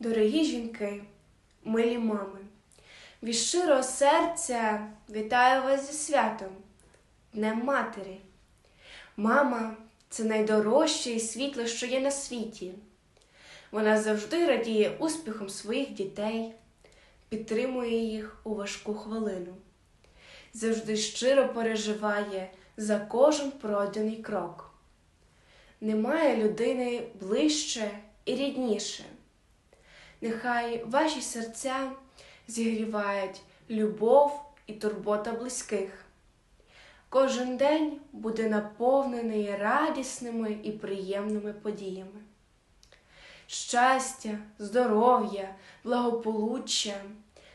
Дорогі жінки, милі мами, від щирого серця вітаю вас зі святом, Днем Матері. Мама це найдорожче і світло, що є на світі. Вона завжди радіє успіхом своїх дітей, підтримує їх у важку хвилину, завжди щиро переживає за кожен пройдений крок. Немає людини ближче і рідніше. Нехай ваші серця зігрівають любов і турбота близьких. Кожен день буде наповнений радісними і приємними подіями. Щастя, здоров'я, благополуччя,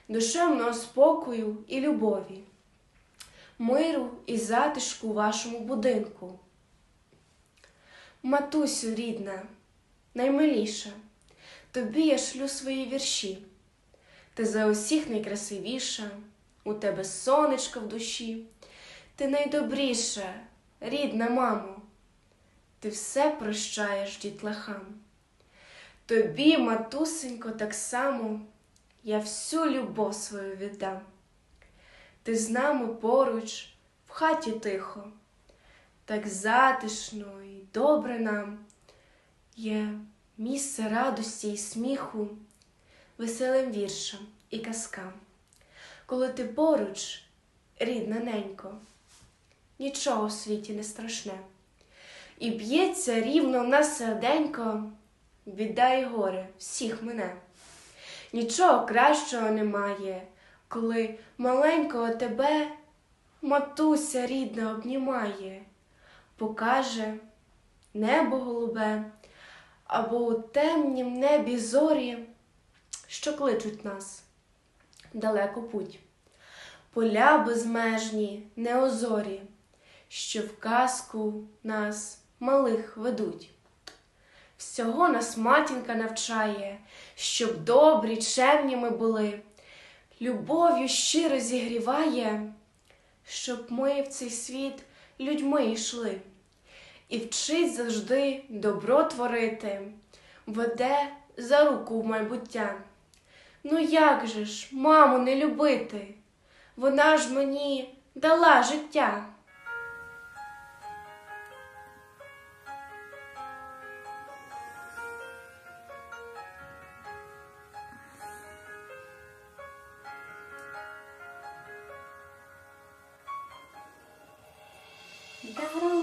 душевного спокою і любові, миру і затишку вашому будинку. Матусю рідна, наймиліша, тобі я шлю свої вірші. Ти за усіх найкрасивіша, у тебе сонечко в душі, ти найдобріша, рідна мамо, ти все прощаєш дітлахам. Тобі, матусенько, так само я всю любов свою віддам. Ти з нами поруч, в хаті тихо, так затишно і добре нам є місце радості і сміху, веселим віршам і казкам. Коли ти поруч, рідна ненько, нічого в світі не страшне, і б'ється рівно в нас серденько, біда горе всіх мене. Нічого кращого немає, коли маленького тебе матуся рідна обнімає, покаже небо голубе або у темнім небі зорі, що кличуть нас далеко путь, поля безмежні, неозорі, що в казку нас малих ведуть. Всього нас матінка навчає, щоб добрі, чемні ми були, любов'ю щиро зігріває, щоб ми в цей світ людьми йшли, і вчить завжди добро творити, веде за руку в майбуття. Ну як же ж, маму, не любити? Вона ж мені дала життя. Дарувала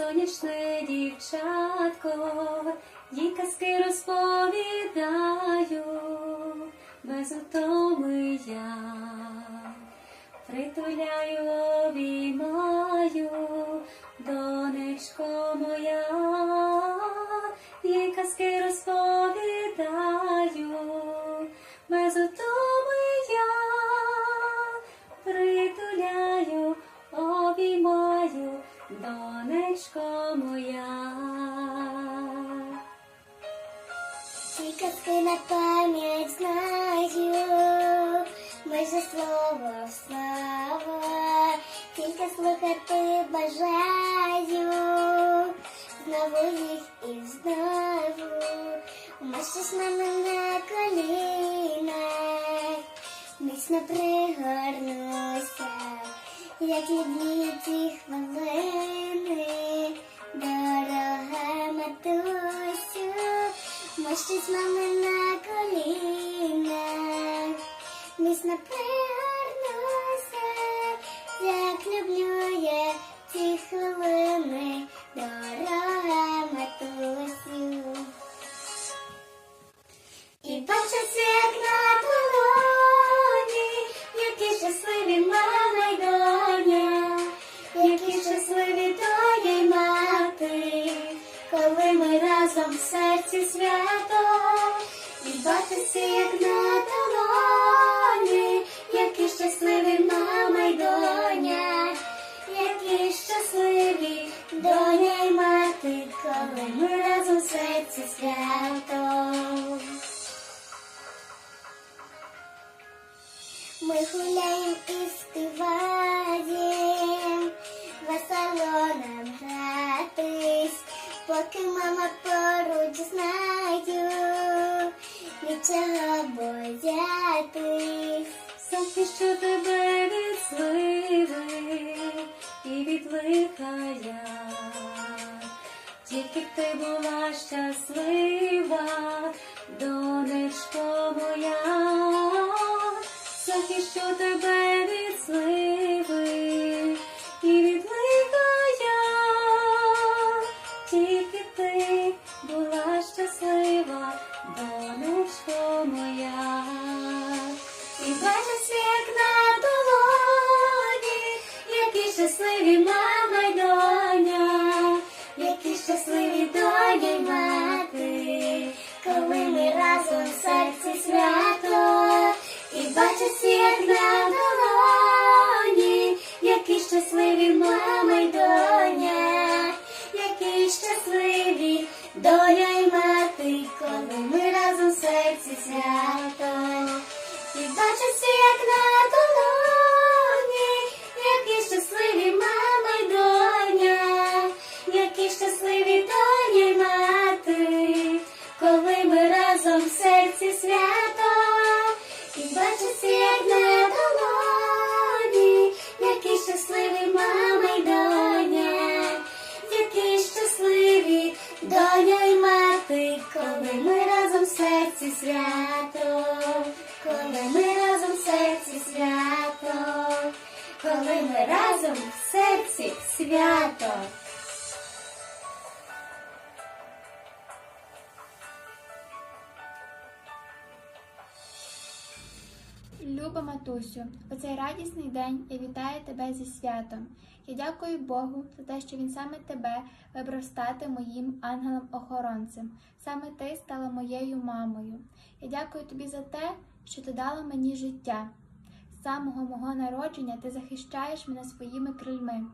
сонячне дівчатко, їй казки розповідаю, без утоми я. Притуляю, обіймаю, донечко донечко моя. Ці казки на пам'ять знаю, майже слово в слово, тільки слухати бажаю, знову їх і знову, мами на колінах, міцно пригорнуся, як любі ці хвилини, дорога матусю. Мощить мами на колінах, міцно пригорнуся, в серці свято, і бачиться, як на долоні, які щасливі мама й доня, які щасливі доня й мати, коли ми разом в серці свято. Ми гуляємо із поки мама поруч знаю, нічого боятись. Захищу тебе від сливи і від. Тільки ти була щаслива, донечко моя, захищу тебе від сливи бачить як на долоні, які щасливі мама й доня, які щасливі. Доня й мати, коли ми разом в серці свято. І бачиться, як на як на долоні, які щасливі мама й доня, які щасливі доня й мати, коли ми разом в серці свято, коли ми разом в серці свято, коли ми разом в серці свято. Люба матусю, у цей радісний день я вітаю тебе зі святом. Я дякую Богу за те, що він саме тебе вибрав стати моїм ангелом-охоронцем. Саме ти стала моєю мамою. Я дякую тобі за те, що ти дала мені життя. З самого мого народження ти захищаєш мене своїми крильми.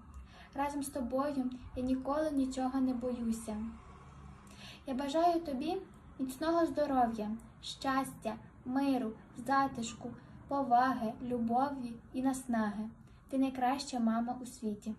Разом з тобою я ніколи нічого не боюся. Я бажаю тобі міцного здоров'я, щастя, миру, затишку, поваги, любові і наснаги. Ти найкраща мама у світі.